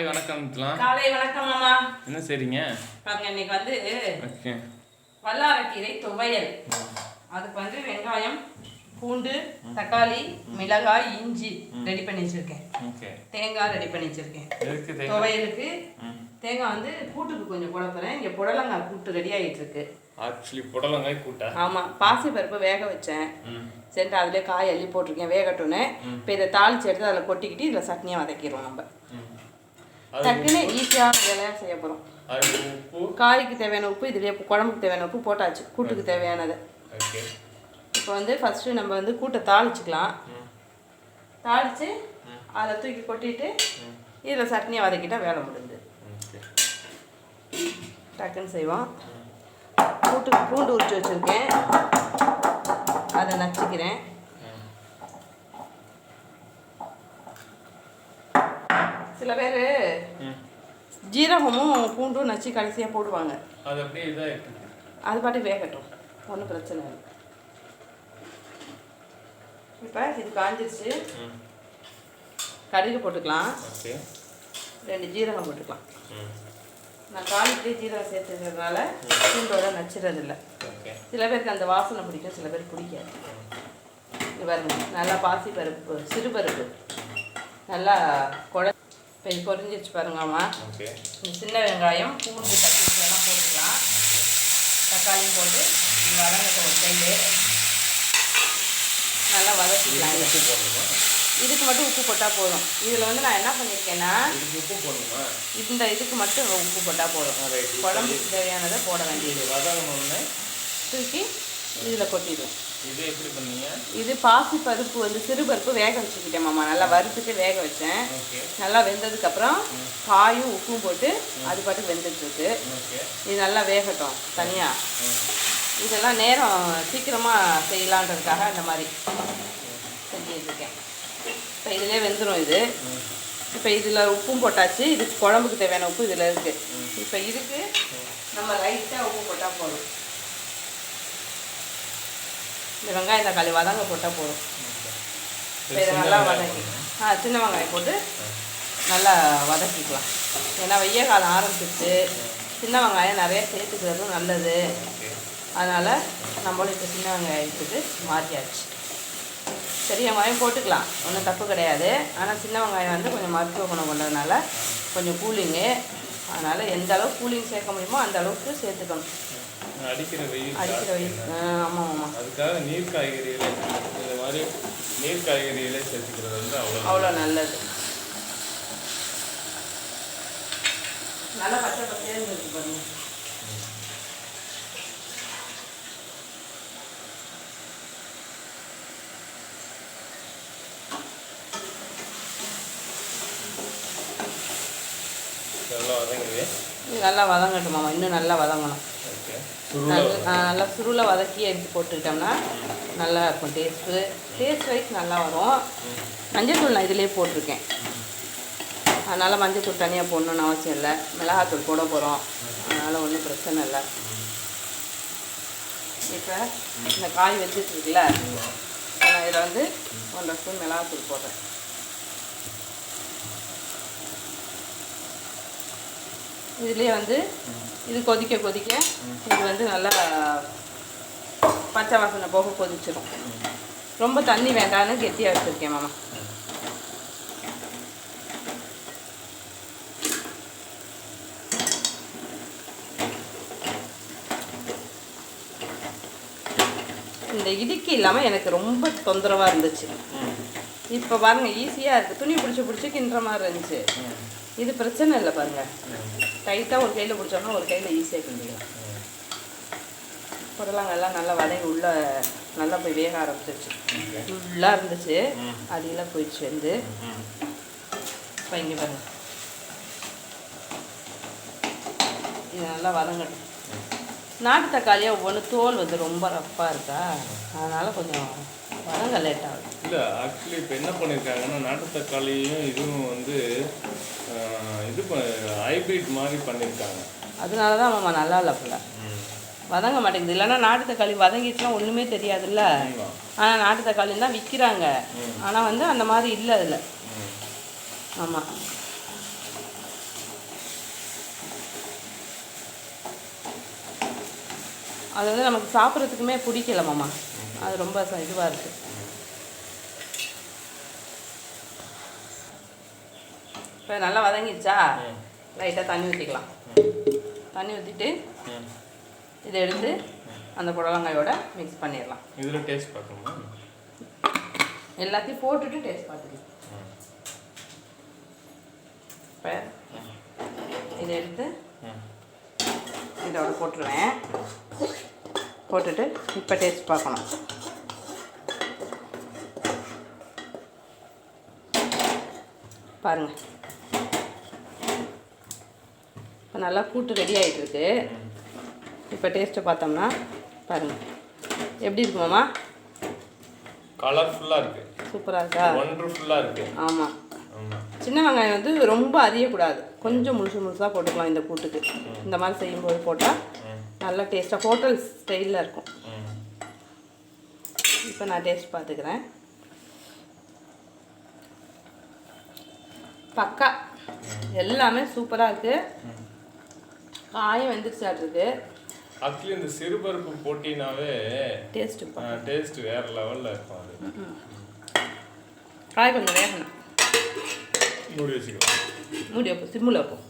காலை வணக்கம்லாம் காலை வணக்கம் மாமா. என்ன செய்றீங்க? பாருங்க இன்னைக்கு வந்து வல்லாரக்கீரை துவையல். அதுக்கு வந்து வெங்காயம் பூண்டு தக்காளி மிளகாய் இஞ்சி ரெடி பண்ணி வச்சிருக்கேன். ஓகே. தேங்காய் ரெடி பண்ணி வச்சிருக்கேன். துவையலுக்கு தேங்காய் வந்து கூட்டுக்கு கொஞ்சம் போட போகிறேன் இங்கே புடலங்காய் கூட்டு ரெடி ஆகிட்டு இருக்கு ஆக்சுவலி புடலங்காய் கூட்டா? ஆமாம் பாசி பருப்பு வேக வச்சேன். சரி அதிலே காய் அள்ளி போட்டிருக்கேன் வேகட்டும்னு. இப்போ இதை தாளிச்சு எடுத்து அதில் கொட்டிக்கிட்டு இதில் சட்னியாக வதக்கிடுவோம் நம்ம. டக்குன்னு ஈஸியான வேலையாக செய்ய போகிறோம் அது உப்பு. காய்க்கு தேவையான உப்பு இதுலேயே குழம்புக்கு தேவையான உப்பு போட்டாச்சு. கூட்டுக்கு தேவையானது. இப்போ வந்து ஃபஸ்ட்டு நம்ம வந்து கூட்டை தாளிச்சுக்கலாம். தாளித்து அதில் தூக்கி கொட்டிட்டு இதில் சட்னியை வதக்கிட்டா வேலை முடிஞ்சு டக்குன்னு செய்வோம். கூட்டுக்கு பூண்டு உரிச்சு வச்சுருக்கேன். அதை நச்சுக்கிறேன். சில பேர் ஜீரகமும் பூண்டும் நச்சு கடைசியாக போடுவாங்க. அது அப்படியே இதாக அது பாட்டு வேகட்டும். ஒன்றும் பிரச்சனை இல்லை. இப்போ இது காஞ்சிருச்சு. கடுகு போட்டுக்கலாம். ரெண்டு ஜீரகம் போட்டுக்கலாம். நான் காலிக்கிட்டே ஜீரகம் சேர்த்துக்கிறதுனால பூண்டோட நச்சுறது இல்லை சில பேருக்கு அந்த வாசனை பிடிக்கும் சில பேருக்கு பிடிக்காது. இது பாருங்க நல்லா பாசி பருப்பு சிறு பருப்பு நல்லா குழ இப்போ இது பொரிஞ்சிருச்சு பாருங்கம்மா. இந்த சின்ன வெங்காயம் பூண்டு தட்டி எல்லாம் போட்டுக்கலாம். தக்காளியும் போட்டு வதங்கட்டும் ஒரு சைடு நல்லா வதக்கிக்கலாம். இதுக்கு மட்டும் உப்பு போட்டால் போதும். இதில் வந்து நான் என்ன பண்ணியிருக்கேன்னா உப்பு போடணுமா? இந்த இதுக்கு மட்டும் உப்பு போட்டால் போதும். குழம்புக்கு தேவையானதை போட வேண்டியது. தூக்கி இதில் கொட்டிடுவேன். இது எப்படி பண்ணீங்க? இது பாசி பருப்பு வந்து சிறு பருப்பு வேக வச்சுக்கிட்டேன் மாமா. நல்லா வறுத்துட்டு வேக வச்சேன். நல்லா வெந்ததுக்கப்புறம் காயும் உப்பும் போட்டு அது பாட்டுக்கு வெந்துட்டு இருக்கு ஓகே. இது நல்லா வேகட்டும் தனியாக இதெல்லாம் நேரம் சீக்கிரமாக செய்யலான்றதுக்காக அந்த மாதிரி செஞ்சுட்டு இருக்கேன் இப்போ இதிலே வெந்துடும் இது. இப்போ இதில் உப்பும் போட்டாச்சு. இதுக்கு குழம்புக்கு தேவையான உப்பு இதில் இருக்குது இப்போ இதுக்கு நம்ம லைட்டாக உப்பு போட்டால் போதும். இந்த வெங்காயம் தக்காளி வதங்க போட்டால் போதும். இதை நல்லா வதக்கி ஆ சின்ன வெங்காயம் போட்டு நல்லா வதக்கிக்கலாம். ஏன்னா வெய்ய காலம் ஆரம்பிச்சிருச்சு. சின்ன வெங்காயம் நிறைய சேர்த்துக்கிறதும் நல்லது. அதனால் நம்மளும் இப்போ சின்ன வெங்காயத்துக்கு மாற்றியாச்சு பெரிய வெங்காயம் போட்டுக்கலாம். ஒன்றும் தப்பு கிடையாது. ஆனால் சின்ன வெங்காயம் வந்து கொஞ்சம் மருத்துவ குணம் கொண்டதுனால கொஞ்சம் கூலிங்கு. அதனால் எந்த அளவுக்கு கூலிங் சேர்க்க முடியுமோ அந்த அளவுக்கு சேர்த்துக்கணும். அடிக்கிற வெயில் அடிக்கிற வயசு ஆமாம் ஆமாம் அதுக்காக நீர் காய்கறிகளை இந்த மாதிரி நீர் காய்கறிகளை சேர்த்துக்கிறது வந்து அவ்வளோ அவ்வளோ நல்லது. நல்லா பச்சை பச்சையாக இருக்கு பாருங்க. நல்லா வதங்குது. நல்லா வதங்கட்டும் மாமா. இன்னும் நல்லா வதங்கணும். நல்ல சுருளை வதக்கி எடுத்து போட்டுக்கிட்டோம்னா நல்லா இருக்கும். டேஸ்ட்டு டேஸ்ட் வைஸ் நல்லா வரும். மஞ்சள்தூள் நான் இதிலே போட்டிருக்கேன். அதனால் மஞ்சள்தூள் தனியாக போடணுன்னு அவசியம் இல்லை. மிளகாத்தூள் போட போகிறோம் அதனால் ஒன்றும் பிரச்சனை இல்லை. இப்போ இந்த காய் வெந்துட்டு இருக்குல்ல நான் இதில் வந்து ஒன்றரை ஸ்பூன் மிளகாத்தூள் போடுறேன். இதுலேயே வந்து இது கொதிக்க கொதிக்க இது வந்து நல்லா பச்சை வாசனை போக கொதிச்சிடும் ரொம்ப தண்ணி வேண்டாம்னு கெட்டியாக வச்சுருக்கேன் மாமா. இந்த இடுக்கி இல்லாமல் எனக்கு ரொம்ப தொந்தரவாக இருந்துச்சு. இப்போ பாருங்க ஈஸியாக இருக்குது துணி பிடிச்சி பிடிச்சி கிண்டுற மாதிரி இருந்துச்சு. இது பிரச்சனை இல்லை பாருங்க. டைட்டாக ஒரு கையில் பிடிச்சோம்னா ஒரு கையில் ஈஸியாக கிண்டிக்கலாம். புடலங்கெல்லாம் நல்லா வதங்கி உள்ள நல்லா போய் வேக ஆரம்பிச்சிருச்சு. ஃபுல்லாக இருந்துச்சு. அடியில் போயிடுச்சு வந்து இப்போ இங்கே பாருங்க. இது நல்லா வதங்கட்டும். நாட்டு தக்காளியாக ஒவ்வொன்று தோல் வந்து ரொம்ப ரஃப்பாக இருக்கா? அதனால் கொஞ்சம் வதங்க லேட் இல்லை ஆக்சுவலி இப்போ என்ன பண்ணியிருக்காங்கன்னா நாட்டு தக்காளியும் இதுவும் வந்து இது ஹைபிரிட் மாதிரி பண்ணியிருக்காங்க அதனால தான் மாமா நல்லா இல்லை போல. வதங்க மாட்டேங்குது. இல்லைன்னா நாட்டு தக்காளி வதங்கிட்டுலாம் ஒன்றுமே தெரியாதுல்ல. ஆனால் நாட்டு தக்காளி தான் விற்கிறாங்க ஆனால் வந்து அந்த மாதிரி இல்லை அதில். ஆமாம் அது வந்து நமக்கு சாப்பிட்றதுக்குமே பிடிக்கல மாமா. அது ரொம்ப இதுவாக இருக்குது இப்போ நல்லா வதங்கிடுச்சா. லைட்டாக தண்ணி ஊற்றிக்கலாம் தண்ணி ஊற்றிட்டு. இதை எடுத்து அந்த புடலங்காயோட மிக்ஸ் பண்ணிடலாம். இதில் டேஸ்ட் பார்க்கணுமா? எல்லாத்தையும் போட்டுட்டு டேஸ்ட் பார்த்துக்கலாம். இப்போ இதை எடுத்து. இதோட போட்டுருவேன். போட்டுட்டு இப்போ டேஸ்ட் பார்க்கணும். பாருங்கள் இப்போ நல்லா கூட்டு ரெடி ஆகிட்டு இருக்கு இப்போ டேஸ்ட்டை பார்த்தோம்னா பாருங்கள் எப்படி இருக்கு மாமா? கலர்ஃபுல்லாக இருக்கு. சூப்பராக இருக்கா? ஒண்டர்ஃபுல்லாக இருக்கு. ஆமாம் சின்ன வெங்காயம் வந்து ரொம்ப அறியக்கூடாது கொஞ்சம் முழுசு முழுசாக போட்டுக்கலாம் இந்த கூட்டுக்கு. இந்த மாதிரி செய்யும்போது போட்டால். நல்லா டேஸ்ட்டாக ஹோட்டல் ஸ்டைலில் இருக்கும். இப்போ நான் டேஸ்ட் பார்த்துக்கிறேன். பக்கா. எல்லாமே சூப்பராக இருக்குது காயும் வெந்துருச்சாட்டு இருக்கு. ஆக்சுவலி இந்த சிறுபருப்பு போட்டினாவே டேஸ்ட்டு டேஸ்ட் வேற லெவலில் இருக்கும் அது. காய் கொஞ்சம் வேகணும். மூடி வச்சுக்கலாம் மூடி வைப்போம் சிம்மில் வைப்போம்.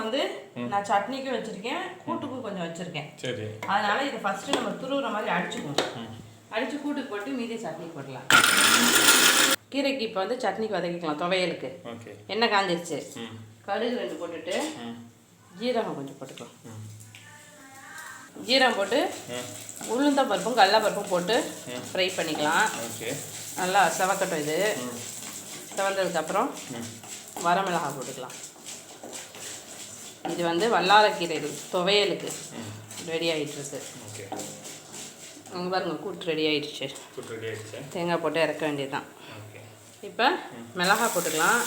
வந்து நான் சட்னிக்கும் வச்சுருக்கேன் கூட்டுக்கும் கொஞ்சம் வச்சுருக்கேன். சரி. அதனால இதை ஃபஸ்ட்டு நம்ம துருவுற மாதிரி அடிச்சுக்குவோம் அடித்து கூட்டுக்கு போட்டு மீதி சட்னி போடலாம். கீரைக்கு இப்போ வந்து சட்னிக்கு வதக்கிக்கலாம் துவையலுக்கு. எண்ணெய் காஞ்சிருச்சு. கடுகு ரெண்டு போட்டுட்டு ஜீரகம் கொஞ்சம் போட்டுக்கலாம் ஜீரகம் போட்டு உளுந்த பருப்பும் கடல பருப்பும் போட்டு ஃப்ரை பண்ணிக்கலாம். நல்லா செவக்கட்டும் இது. செவந்ததுக்கப்புறம் வரமிளகாய் போட்டுக்கலாம். இது வந்து வல்லாரக்கீரை துவையலுக்கு ரெடி ஆகிட்டுருக்கு அங்கே பாருங்க கூட்டு ரெடி ஆயிடுச்சு. தேங்காய் போட்டு இறக்க வேண்டியதுதான். இப்போ மிளகாய் போட்டுக்கலாம்.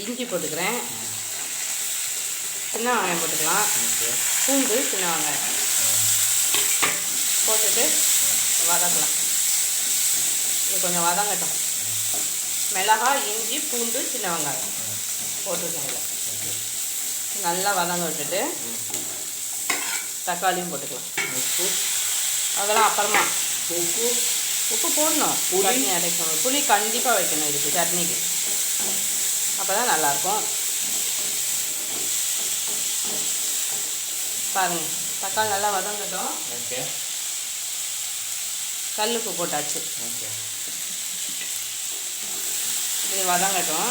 இஞ்சி போட்டுக்கிறேன். சின்ன வெங்காயம் போட்டுக்கலாம். பூண்டு சின்ன வெங்காயம். போட்டுட்டு வதக்கலாம். இது கொஞ்சம் வதங்கட்டும். மிளகாய் இஞ்சி பூண்டு சின்ன வெங்காயம் போட்டுருக்கேன் இதில். நல்லா வதங்க விட்டுட்டு தக்காளியும் போட்டுக்கலாம். உப்பு. அதெல்லாம் அப்புறமா உப்பு. உப்பு போடணும். புளி? அரைக்கணும். புளி கண்டிப்பாக வைக்கணும் இதுக்கு சட்னிக்கு. அப்போ தான் நல்லாயிருக்கும். பாருங்க. தக்காளி நல்லா வதங்கட்டும். ஓகே. கல்லுப்பு போட்டாச்சு. ஓகே. இது வதங்கட்டும்.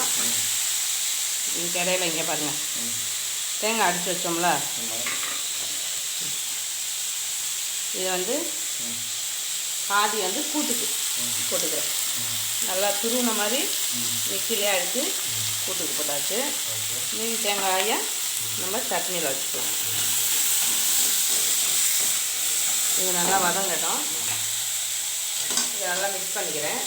இதுக்கு இடையில இங்கே பாருங்க. ம். தேங்காய் அடித்து வச்சோம்ல. இது வந்து பாதி வந்து கூட்டுக்கு போட்டுக்கிறேன். நல்லா துருவின மாதிரி மிக்சிலே அடித்து கூட்டுக்கு போட்டாச்சு. மீதி தேங்காயை நம்ம சட்னியில் வச்சுக்கலாம். இது நல்லா வதங்கட்டும். இதை நல்லா மிக்ஸ் பண்ணிக்கிறேன்.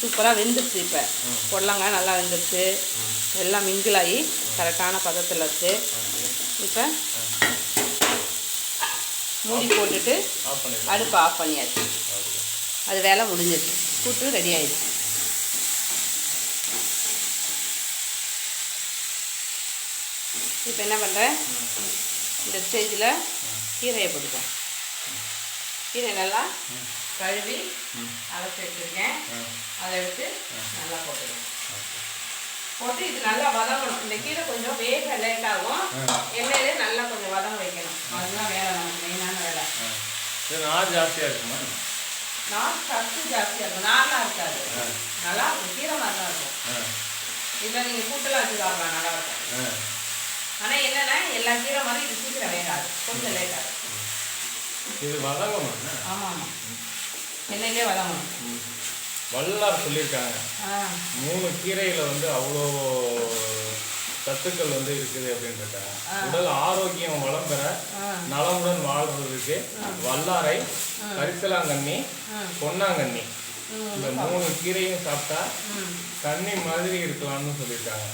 சூப்பராக வெந்துருச்சு இப்போ. பொடலங்காய் நல்லா வெந்துருச்சு. எல்லாம் மிங்கிளாகி கரெக்டான பதத்தில் வச்சு இப்போ மூடி போட்டுட்டு அடுப்பை ஆஃப் பண்ணியாச்சு. அது வேலை முடிஞ்சிருச்சு. கூட்டு ரெடி ஆயிடுச்சு. இப்போ என்ன பண்ணுறேன் இந்த ஸ்டேஜில் கீரையை போட்டுக்கேன் கீரை நல்லா கழுவி அலசி வச்சுருக்கேன். அதை எடுத்து நல்லா போட்டுருவேன் போட்டு இது நல்லா வதங்கணும். இந்த கீரை கொஞ்சம் வேக லேட் ஆகும் எண்ணெயிலே நல்லா கொஞ்சம் வதங்க வைக்கணும். அதுதான் வேலை நமக்கு மெயினான வேலை. நார் ஜாஸ்தியாக இருக்குமா? நார் சத்து ஜாஸ்தியாக இருக்கும். நார்லாம் இருக்காது. நல்லா இருக்கும். கீரை மாதிரி தான் இருக்கும் இதில் நீங்கள் கூட்டெல்லாம் வச்சு சாப்பிடலாம் நல்லா இருக்கும். ஆனால் என்னென்னா எல்லா கீரை மாதிரி இது சீக்கிரம் வேகாது. கொஞ்சம் லேட் ஆகும் இது வதங்கம்மா ஆமாம். ஆமாம் எண்ணெயிலே வதங்கணும். வல்லார் சொல்லியிருக்காங்க. மூணு கீரையில வந்து அவ்வளோ சத்துக்கள் வந்து இருக்குது அப்படின்றாங்க உடல் ஆரோக்கியம் வளம் பெற நலமுடன் வாழ்றதுக்கு வல்லாரை கரிசலாங்கண்ணி பொன்னாங்கண்ணி. இந்த மூணு கீரையும் சாப்பிட்டா தண்ணி மாதிரி இருக்கலாம்னு சொல்லியிருக்காங்க.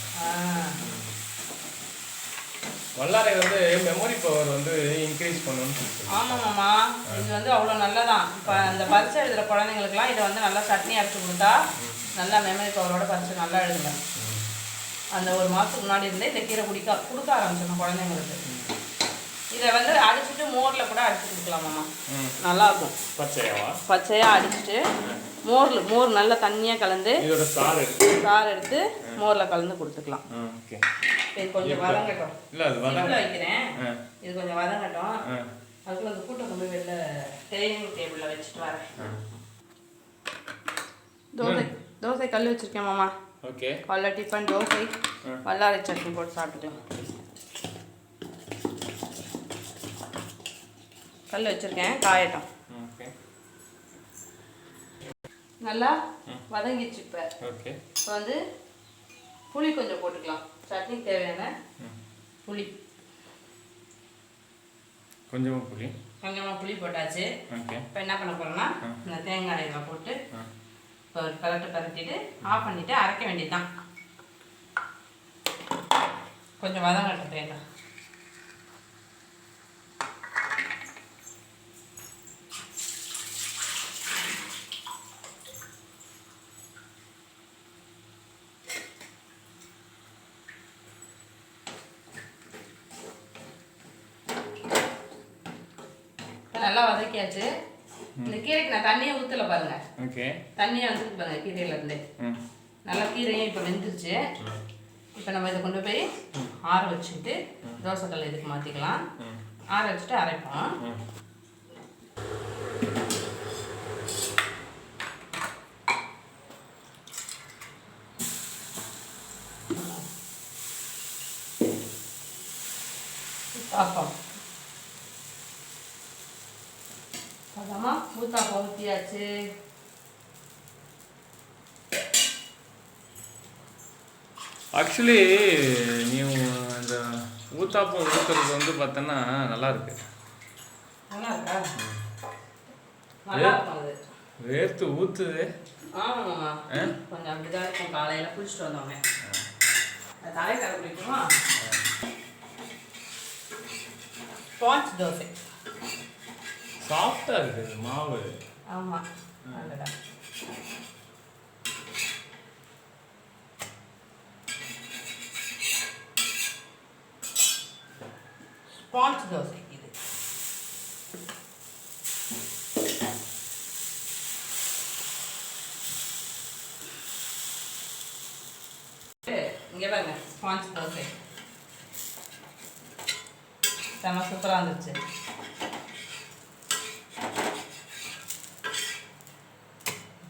வல்லாரை வந்து மெமரி பவர் வந்து இன்க்ரீஸ் பண்ணணும்னு ஆமாம் ஆமாம்மாம்மா இது வந்து அவ்வளோ நல்லதான். இப்போ அந்த பரிசு எழுதுகிற குழந்தைங்களுக்குலாம் இதை வந்து நல்லா சட்னி அரைச்சி கொடுத்தா நல்லா மெமரி பவரோட பரிசு நல்லா எழுதுங்க. அந்த ஒரு மாதத்துக்கு முன்னாடி இருந்தே இந்த கீரை குடிக்க கொடுக்க ஆரம்பிச்சிடணும் குழந்தைங்களுக்கு. இதை வந்து மோரில் கூட அடிச்சு கொடுக்கலாம் மாமா. ம். நல்லா இருக்கும் பச்சையாவா? பச்சையாக அடிச்சுட்டு மோரில் மோர் நல்லா தண்ணியாக கலந்து சாறு எடுத்து. மோரில் கலந்து கொடுத்துக்கலாம். இது கொஞ்சம் வதங்கட்டும். வைக்கிறேன். இது கொஞ்சம் வதங்கட்டும். அதுக்குள்ள அந்த கூட்டை கொண்டு வெளில டைனிங் டேபிளில் வச்சுட்டு வரேன். தோசை தோசை கல் வச்சுருக்கேன் மாமா. ஓகே. காலைல டிஃபன் தோசை. வல்லாரை சட்னி போட்டு சாப்பிட்டுட்டேன் கல் வச்சுருக்கேன் காயட்டும். நல்லா வதங்கிச்சு இப்போ. இப்போ வந்து புளி கொஞ்சம் போட்டுக்கலாம். சட்னிக்கு தேவையான. புளி. கொஞ்சமாக புளி. கொஞ்சமாக புளி போட்டாச்சு. இப்போ என்ன பண்ண போகிறோம்னா. இந்த தேங்காய் இதில் போட்டு இப்போ ஒரு கலட்டு பரட்டிட்டு ஆஃப் பண்ணிவிட்டு அரைக்க வேண்டியதுதான். கொஞ்சம் வதங்கட்டும் தேங்காய் இப்ப வதக்கியாச்சு இந்த கீரைக்கு நான் தண்ணியே ஊற்றல பாருங்க. ஓகே. தண்ணியை வந்துருக்கு பாருங்க கீரையில இருந்து ம். நல்லா கீரையும் இப்போ வெந்துருச்சு. இப்போ நம்ம இதை கொண்டு போய் ஆற வச்சுட்டு தோசைக்கல் இதுக்கு மாற்றிக்கலாம் ஆற வச்சுட்டு அரைப்போம் ம் பார்ப்போம் அதாம்மா ஊத்தாப்பம் ஊற்றியாச்சு ஆக்சுவலி நீ அந்த ஊத்தாப்பம் ஊற்றுறது வந்து பார்த்தோன்னா நல்லா இருக்கு வேர்த்து ஆ? கொஞ்சம் அப்படிதான் இருக்கும். காலையில் குளிச்சுட்டு வந்தோமே. அது தலை கரை பிடிக்குமா ஸ்பாஞ்ச் தோசை. சாஃப்டாக இருக்குது மாவு. ஆமாம் நல்லதா ஸ்பாஞ்ச் தோசை இது இங்கே பாருங்க ஸ்பாஞ்ச் தோசை செம்ம சூப்பராக இருந்துச்சு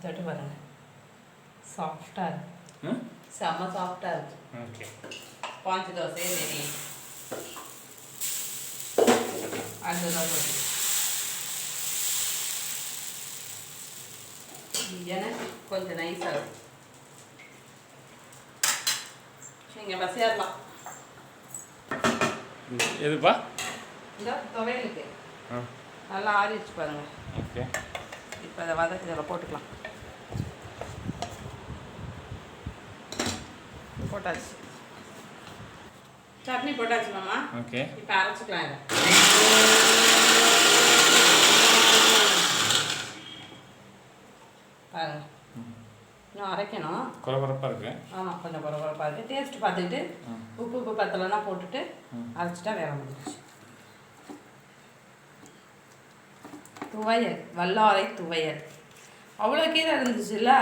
தொட்டு பாருங்க சாஃப்டாக இருக்கு. செம்ம சாஃப்டாக இருக்கு. ஓகே. பாஞ்சு தோசை ரெடி அடுத்த தோசை எனக்கு கொஞ்சம் நைஸாக இருக்கும் நீங்கள் பசியாரலாம் எதுப்பா? இந்த துவையலுக்கு. நல்லா ஆறிடுச்சு பாருங்க. ஓகே. இப்போ அதை வதக்கி இதில் போட்டுக்கலாம். போட்டாச்சு சட்னி போட்டாச்சு மாமா. ஓகே. இப்போ அரைச்சிக்கலாம் இதை. பாருங்க. இன்னும் அரைக்கணும். குறகுறப்பாக இருக்கு. ஆமாம் கொஞ்சம் குறகுறப்பாக இருக்குது டேஸ்ட் பார்த்துக்கிட்டு. உப்பு உப்பு பத்தலைன்னா போட்டுட்டு. அரைச்சிட்டா வேலை முடிஞ்சிச்சு துவையல். வல்லாரை துவையல். அவ்வளோ கீரை இருந்துச்சுல்ல.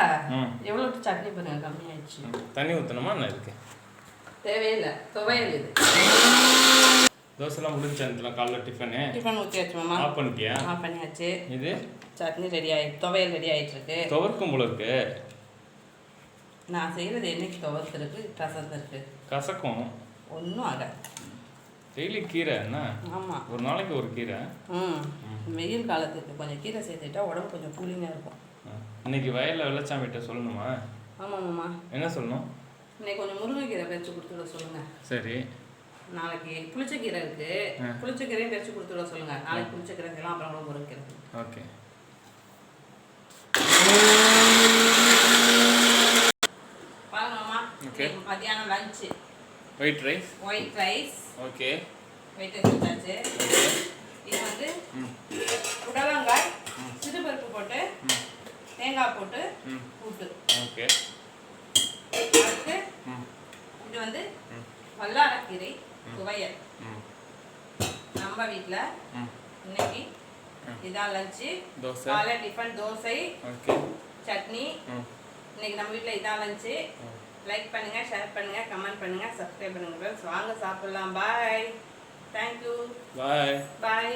எவ்வளோ சட்னி பண்ணுங்க கம்மியாயிடுச்சு. தண்ணி ஊற்றணுமா என்ன இருக்கு? தேவையில்லை துவையல் இது. தோசைலாம் முடிஞ்சாந்துலாம் காலைல டிஃபனு? டிஃபன் ஊற்றியாச்சு மாமா. ஆஃப் பண்ணிட்டியா? ஆஃப் பண்ணியாச்சு. இது? சட்னி ரெடி ஆயிடுச்சு துவையல் ரெடி ஆயிட்டு இருக்கு துவர்க்கும் போல இருக்கு. நான் செய்கிறது என்னைக்கு துவர்த்து இருக்கு கசந்து இருக்கு கசக்கும்? ஒன்றும் ஆகாது டெய்லி கீரை என்ன? ஆமாம் ஒரு நாளைக்கு ஒரு கீரை? ம். வெயில் காலத்துக்கு கொஞ்சம் கீரை சேர்த்துட்டா உடம்பு கொஞ்சம் கூலிங்காக இருக்கும். இன்னைக்கு வயலில் வெள்ளச்சாமிகிட்ட சொல்லணுமா? ஆமாம் மாமா. என்ன சொல்லணும்? இன்னைக்கு கொஞ்சம் முருங்கைக்கீரை பறித்து கொடுத்துட சொல்லுங்கள் சரி. நாளைக்கு புளிச்சக்கீரை இருக்கு. ஆ. புளிச்சக்கீரையும் பறித்து கொடுத்துட சொல்லுங்க. நாளைக்கு புளிச்சக்கீரை செய்யலாம் அப்புறம் கூட முருங்கைக்கீரை ஓகே. பாருங்க மாமா. மத்தியானம் lunch white rice white rice okay white rice okay இது வந்து புடலங்காய் சிறுபருப்பு போட்டு தேங்காய் போட்டு கூட்டு. ஓகே அடுத்து இது வந்து வல்லாரக்கீரை துவையல். நம்ம வீட்டில் இன்னைக்கு இதான் லஞ்சு. காலை டிஃபன் தோசை ஓகே. சட்னி. இன்னைக்கு நம்ம வீட்டில் இதான் லஞ்சு. லைக் பண்ணுங்க ஷேர் பண்ணுங்க கமெண்ட் பண்ணுங்க சப்ஸ்கிரைப் பண்ணுங்க friends. வாங்க சாப்பிடலாம். பாய் தேங்க்யூ பாய் பாய்